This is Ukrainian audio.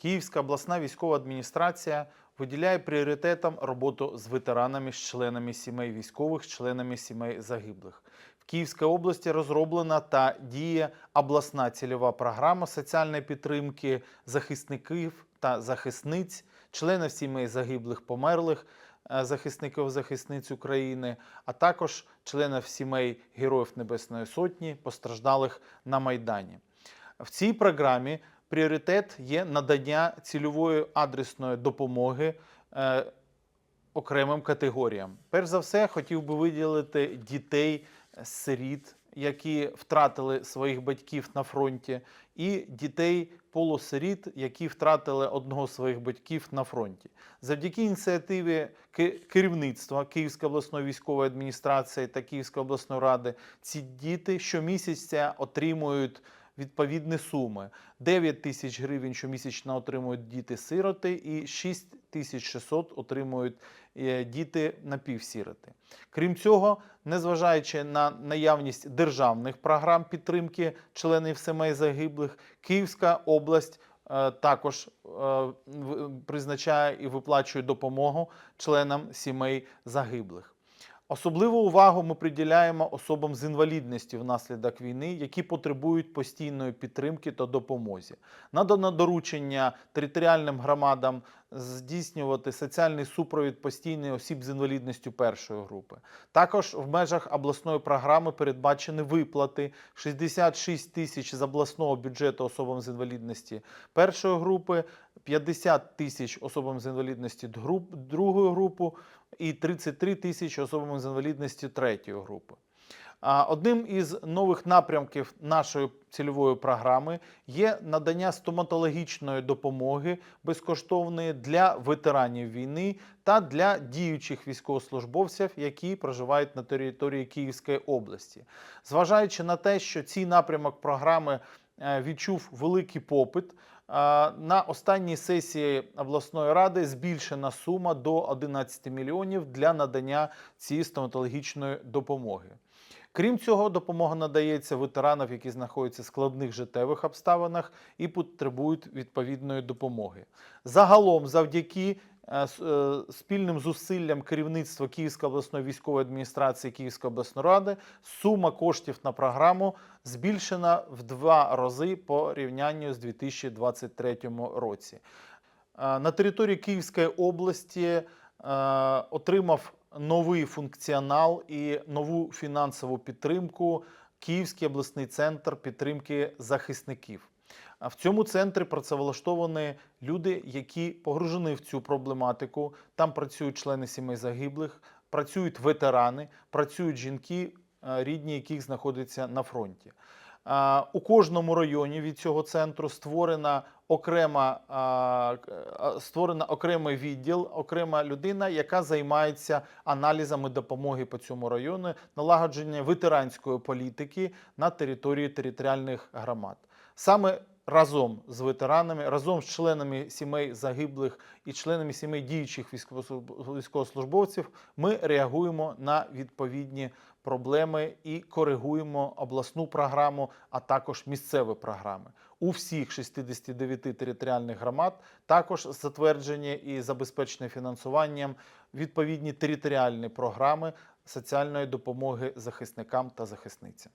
Київська обласна військова адміністрація виділяє пріоритетом роботу з ветеранами, з членами сімей військових, членами сімей загиблих. В Київській області розроблена та діє обласна цільова програма соціальної підтримки захисників та захисниць, членів сімей загиблих померлих е, захисників захисниць України, а також членів сімей Героїв Небесної Сотні, постраждалих на Майдані. В цій програмі пріоритет є надання цільової адресної допомоги е, окремим категоріям. Перш за все, хотів би виділити дітей е, сиріт, які втратили своїх батьків на фронті, і дітей полусиріт, які втратили одного з своїх батьків на фронті. Завдяки ініціативі керівництва Київської обласної військової адміністрації та Київської обласної ради ці діти щомісяця отримують відповідні суми. 9 тисяч гривень щомісячно отримують діти-сироти і 6 тисяч 600 отримують е, діти напівсіроти. Крім цього, незважаючи на наявність державних програм підтримки членів сімей загиблих, Київська область е, також е, призначає і виплачує допомогу членам сімей загиблих. Особливу увагу ми приділяємо особам з інвалідністю внаслідок війни, які потребують постійної підтримки та допомоги. Надано доручення територіальним громадам здійснювати соціальний супровід постійний осіб з інвалідністю першої групи. Також в межах обласної програми передбачені виплати 66 тисяч з обласного бюджету особам з інвалідності першої групи, 50 тисяч особам з інвалідності другої групи і 33 тисячі особам з інвалідністю третьої групи. Одним із нових напрямків нашої цільової програми є надання стоматологічної допомоги безкоштовної для ветеранів війни та для діючих військовослужбовців, які проживають на території Київської області. Зважаючи на те, що цей напрямок програми відчув великий попит. е, На останній сесії обласної ради збільшена сума до 11 мільйонів для надання цієї стоматологічної допомоги. Крім цього, допомога надається ветеранам, які знаходяться в складних життєвих обставинах і потребують відповідної допомоги. Загалом, завдяки е, е, спільним зусиллям керівництва Київської обласної військової адміністрації Київської обласної ради сума коштів на програму збільшена в два рази по рівнянню з 2023 році. Е, На території Київської області е, отримав новий функціонал і нову фінансову підтримку Київський обласний центр підтримки захисників. А В цьому центрі працевлаштовані люди, які погружені в цю проблематику. Там працюють члени сімей загиблих, працюють ветерани, працюють жінки, е, рідні яких знаходяться на фронті. У кожному районі від цього центру створена окрема а, створена окремий відділ, окрема людина, яка займається аналізами допомоги по цьому району, налагодження ветеранської політики на території територіальних громад. Саме разом з ветеранами, разом з членами сімей загиблих і членами сімей діючих військовослужб- військовослужбовців ми реагуємо на відповідні проблеми і коригуємо обласну програму, а також місцеві програми. У всіх 69 територіальних громад також затверджені і забезпечені фінансуванням відповідні територіальні програми соціальної допомоги захисникам та захисницям.